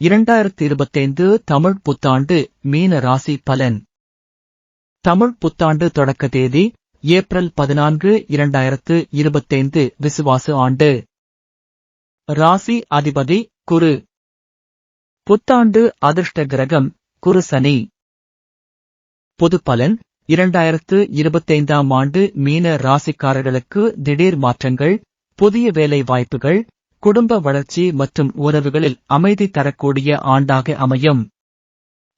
இரண்டாயிரத்தி இருபத்தைந்து தமிழ் புத்தாண்டு மீன ராசி பலன். தமிழ் புத்தாண்டு தொடக்க தேதி ஏப்ரல் பதினான்கு இரண்டாயிரத்து இருபத்தைந்து விசுவாசு ஆண்டு. ராசி அதிபதி குரு. புத்தாண்டு அதிர்ஷ்ட கிரகம் குரு சனி. பொது பலன் இரண்டாயிரத்து இருபத்தைந்தாம் ஆண்டு மீன ராசிக்காரர்களுக்கு திடீர் மாற்றங்கள் புதிய வேலை வாய்ப்புகள் குடும்ப வளர்ச்சி மற்றும் உறவுகளில் அமைதி தரக்கூடிய ஆண்டாக அமையும்.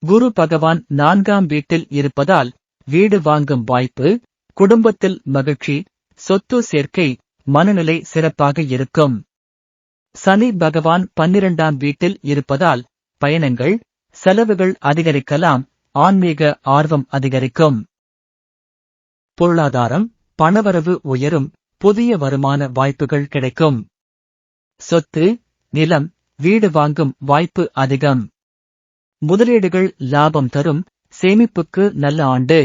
குரு பகவான் நான்காம் வீட்டில் இருப்பதால் வீடு வாங்கும் வாய்ப்பு குடும்பத்தில் மகிழ்ச்சி சொத்து சேர்க்கை மனநிலை சிறப்பாக இருக்கும். சனி பகவான் பன்னிரண்டாம் வீட்டில் இருப்பதால் பயணங்கள் செலவுகள் அதிகரிக்கலாம் ஆன்மீக ஆர்வம் அதிகரிக்கும். பொருளாதாரம் பணவரவு உயரும் புதிய வருமான வாய்ப்புகள் கிடைக்கும். சொத்து நிலம் வீடு வாங்கும் வாய்ப்பு அதிகம். முதலீடுகள் லாபம் தரும் சேமிப்புக்கு நல்ல ஆண்டு.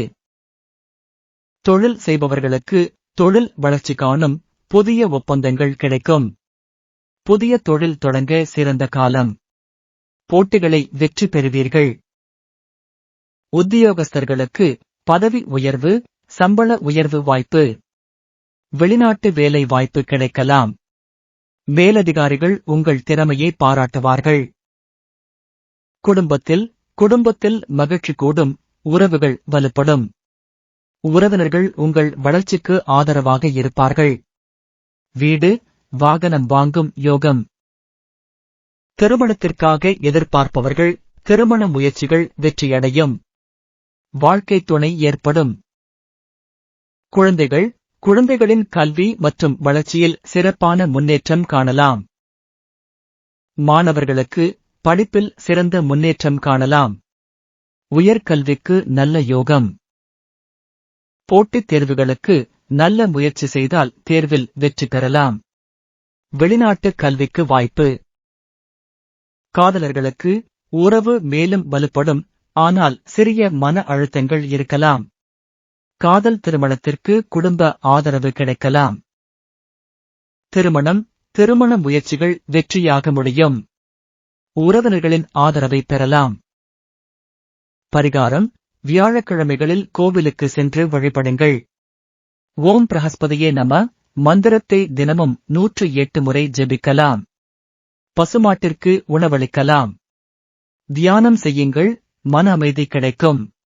தொழில் செய்பவர்களுக்கு தொழில் வளர்ச்சி காணும் புதிய ஒப்பந்தங்கள் கிடைக்கும். புதிய தொழில் தொடங்க சிறந்த காலம். போட்டிகளை வெற்றி பெறுவீர்கள். உத்தியோகஸ்தர்களுக்கு பதவி உயர்வு சம்பள உயர்வு வாய்ப்பு. வெளிநாட்டு வேலை வாய்ப்பு கிடைக்கலாம். மேலதிகாரிகள் உங்கள் திறமையை பாராட்டுவார்கள். குடும்பத்தில் குடும்பத்தில் மகிழ்ச்சி கூடும் உறவுகள் வலுப்படும். உறவினர்கள் உங்கள் வளர்ச்சிக்கு ஆதரவாக இருப்பார்கள். வீடு வாகனம் வாங்கும் யோகம். திருமணத்திற்காக எதிர்பார்ப்பவர்கள் திருமண முயற்சிகள் வெற்றியடையும். வாழ்க்கை துணை ஏற்படும். குழந்தைகள் குழந்தைகளின் கல்வி மற்றும் வளர்ச்சியில் சிறப்பான முன்னேற்றம் காணலாம். மாணவர்களுக்கு படிப்பில் சிறந்த முன்னேற்றம் காணலாம். உயர்கல்விக்கு நல்ல யோகம். போட்டித் தேர்வுகளுக்கு நல்ல முயற்சி செய்தால் தேர்வில் வெற்றி பெறலாம். வெளிநாட்டு கல்விக்கு வாய்ப்பு. காதலர்களுக்கு உறவு மேலும் வலுப்படும் ஆனால் சிறிய மன அழுத்தங்கள் இருக்கலாம். காதல் திருமணத்திற்கு குடும்ப ஆதரவு கிடைக்கலாம். திருமணம் திருமண முயற்சிகள் வெற்றியாக முடியும். உறவினர்களின் ஆதரவை பெறலாம். பரிகாரம் வியாழக்கிழமைகளில் கோவிலுக்கு சென்று வழிபடுங்கள். ஓம் பிரகஸ்பதியே நம மந்திரத்தை தினமும் நூற்று எட்டு முறை ஜெபிக்கலாம். பசுமாட்டிற்கு உணவளிக்கலாம். தியானம் செய்யுங்கள் மன அமைதி கிடைக்கும்.